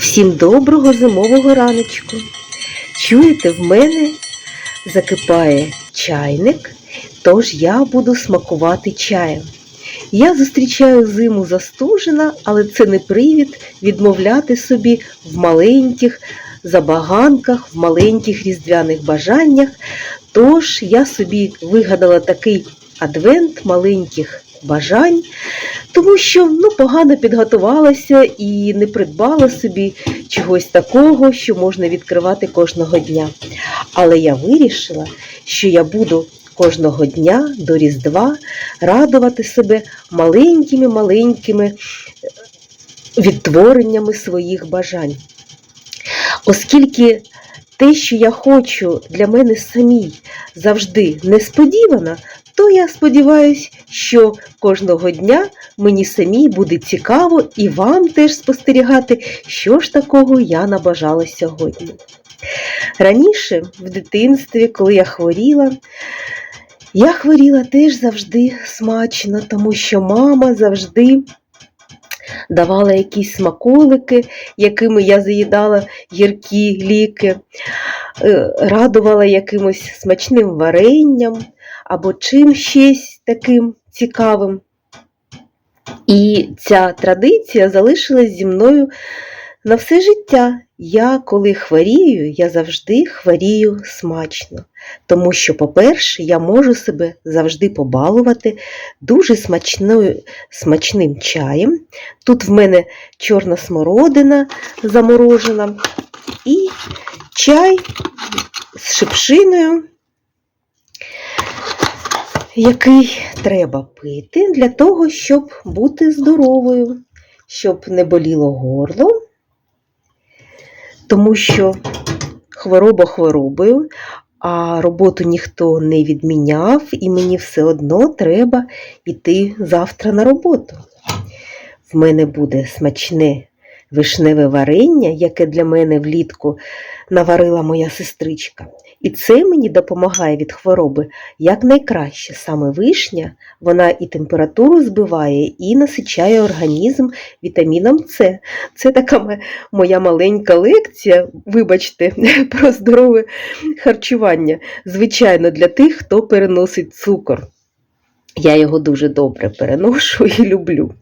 Всім доброго зимового раночку. Чуєте, в мене закипає чайник, тож я буду смакувати чаєм. Я зустрічаю зиму застужена, але це не привід відмовляти собі в маленьких забаганках, в маленьких різдвяних бажаннях. Тож я собі вигадала такий адвент маленьких бажань, тому що ну, погано підготувалася і не придбала собі чогось такого, що можна відкривати кожного дня. Але я вирішила, що я буду кожного дня до Різдва радувати себе маленькими-маленькими відтвореннями своїх бажань. Оскільки те, що я хочу для мене самій завжди несподівано, то я сподіваюся, що кожного дня мені самій буде цікаво і вам теж спостерігати, що ж такого я набажала сьогодні. Раніше, в дитинстві, коли я хворіла, я хворіла теж завжди смачно, тому що мама завжди давала якісь смаколики, якими я заїдала гіркі ліки, радувала якимось смачним варенням або чим щось таким цікавим. І ця традиція залишилась зі мною на все життя. Я, коли хворію, я завжди хворію смачно. Тому що, по-перше, я можу себе завжди побалувати дуже смачною, смачним чаєм. Тут в мене чорна смородина заморожена і чай шипшиною, який треба пити для того, щоб бути здоровою, щоб не боліло горло, тому що хвороба хворобою, а роботу ніхто не відміняв, і мені все одно треба йти завтра на роботу. В мене буде смачне вишневе варення, яке для мене влітку наварила моя сестричка. І це мені допомагає від хвороби якнайкраще. Саме вишня, вона і температуру збиває, і насичає організм вітаміном С. Це така моя маленька лекція, вибачте, про здорове харчування. Звичайно, для тих, хто переносить цукор. Я його дуже добре переношу і люблю.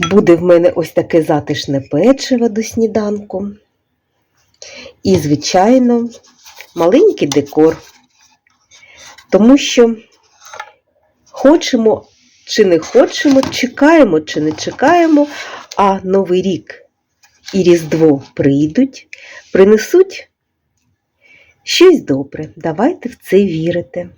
Буде в мене ось таке затишне печиво до сніданку. І, звичайно, маленький декор. Тому що хочемо чи не хочемо, чекаємо чи не чекаємо, а Новий рік і Різдво прийдуть, принесуть щось добре. Давайте в це вірити.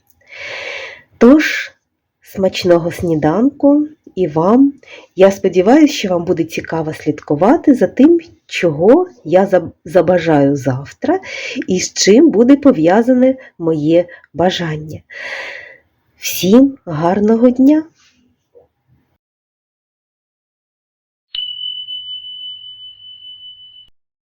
Тож, смачного сніданку і вам. Я сподіваюся, що вам буде цікаво слідкувати за тим, чого я забажаю завтра і з чим буде пов'язане моє бажання. Всім гарного дня!